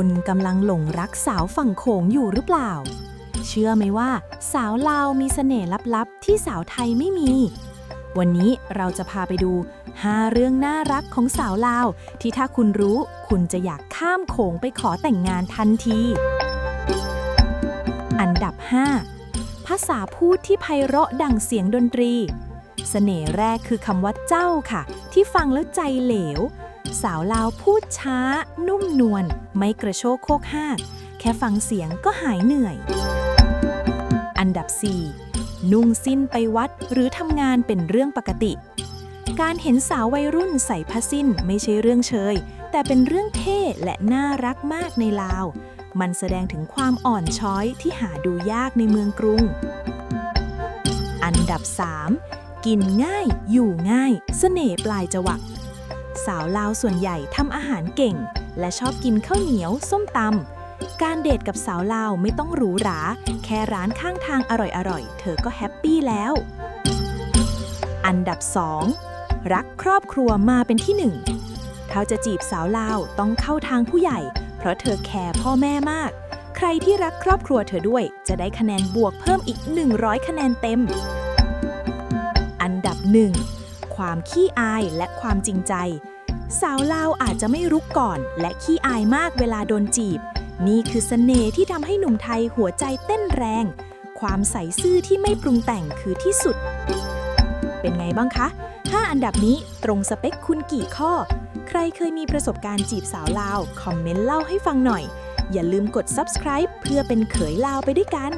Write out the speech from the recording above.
คุณกำลังหลงรักสาวฝั่งโขงอยู่หรือเปล่า เชื่อไหมว่า สาวลาวมีเสน่ห์ลับๆ ที่สาวไทยไม่มี วันนี้เราจะพาไปดู 5 เรื่องน่ารักของสาวลาว ที่ถ้าคุณรู้คุณจะอยากข้ามโขงไปขอแต่งงานทันที อันดับ 5 ภาษาพูดที่ไพเราะดังเสียงดนตรี เสน่ห์แรกคือคำว่าเจ้าค่ะ ที่ฟังแล้วใจเหลว สาวลาวพูดช้า นุ่มนวลไม่กระโชกโคกห้ากแค่ฟังเสียงก็หายเหนื่อย อันดับ 4 นุ่งสิ้นไปวัดหรือทำงานเป็นเรื่องปกติ การเห็นสาววัยรุ่นใส่ผ้าสิ้นไม่ใช่เรื่องเชย แต่เป็นเรื่องเท่และน่ารักมากในลาว มันแสดงถึงความอ่อนช้อยที่หาดูยากในเมืองกรุง อันดับ 3 กินง่าย อยู่ง่ายเสน่ห์ปลายจวัก สาวลาวส่วนใหญ่ทำอาหารเก่ง และชอบกินข้าวเหนียว ส้มตำการเดทกับสาวลาวไม่ต้องหรูหรา แค่ร้านข้างทางอร่อยๆ เธอก็แฮปปี้แล้ว อันดับ 2 รักครอบครัวมาเป็นที่หนึ่งเขาจะจีบสาวลาวต้องเข้าทางผู้ใหญ่ เพราะเธอแคร์พ่อแม่มาก ใครที่รักครอบครัวเธอด้วย จะได้คะแนนบวกเพิ่มอีก 100 คะแนนเต็ม อันดับ1ความขี้อายและความจริงใจ สาวลาวอาจจะไม่รุกก่อน และขี้อายมากเวลาโดนจีบ นี่คือเสน่ห์ที่ทำให้หนุ่มไทยหัวใจเต้นแรง ความใสซื่อที่ไม่ปรุงแต่งคือที่สุด เป็นไงบ้างคะ 5 อันดับนี้ตรงสเปคคุณกี่ข้อ ใครเคยมีประสบการณ์จีบสาวลาว คอมเมนต์เล่าให้ฟังหน่อย อย่าลืมกด subscribe เพื่อเป็นเขยลาวไปด้วยกัน